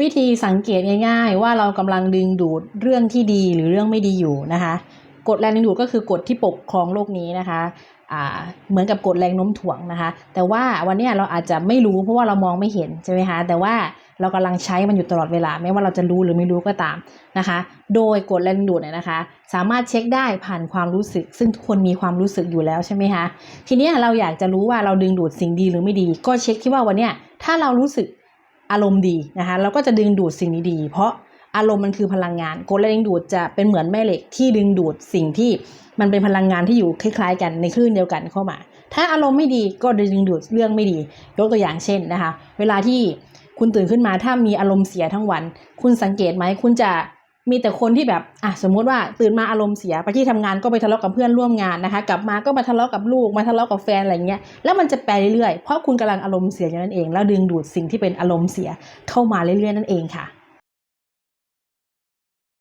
วิธีสังเกตง่ายๆ ว่าเรากำลังดึงดูดเรื่องที่ดีหรือเรื่องไม่ดีอยู่นะคะกฎแรงดึงดูดก็คือกฎที่ปกครองโลกนี้นะคะเหมือนกับกฎแรงโน้มถ่วงนะคะ แต่ว่าวันนี้เราอาจจะไม่รู้เพราะว่าเรามองไม่เห็นใช่ไหมคะแต่ว่าเรากำลังใช้มันอยู่ตลอดเวลา ไม่ว่าเราจะรู้หรือไม่รู้ก็ตามนะคะ โดยกฎแรงดึงดูดเนี่ยนะคะ สามารถเช็คได้ผ่านความรู้สึก ซึ่งทุกคนมีความรู้สึกอยู่แล้วใช่ไหมคะทีนี้เราอยากจะรู้ว่าเราดึงดูดสิ่งดีหรือไม่ดี ก็เช็คที่ว่าวันนี้ถ้าเรารู้สึก อารมณ์ดีนะคะเราก็จะดึงดูดสิ่งดีๆ เพราะอารมณ์มันคือพลังงานกดแรงดึงดูดจะเป็นเหมือนแม่เหล็กที่ดึงดูดสิ่งที่มันเป็นพลังงานที่อยู่คล้ายๆ กันในคลื่นเดียวกันเข้ามา ถ้าอารมณ์ไม่ดีก็ดึงดูดเรื่องไม่ดี ยกตัวอย่างเช่นนะคะ เวลาที่คุณตื่นขึ้นมาถ้ามีอารมณ์เสียทั้งวัน คุณสังเกตไหมคุณจะ มีแต่คนที่แบบอะสมมุติว่าตื่นมาอารมณ์เสียไปที่ทำงานก็ไปทะเลาะกับเพื่อนร่วมงานนะคะ กลับมาก็มาทะเลาะกับลูกมาทะเลาะกับแฟนอะไรเงี้ยแล้วมันจะไปเรื่อยๆเพราะคุณกำลังอารมณ์เสียอย่างนั้นเอง แล้วดึงดูดสิ่งที่เป็นอารมณ์เสียเข้ามาเรื่อยๆนั่นเองค่ะ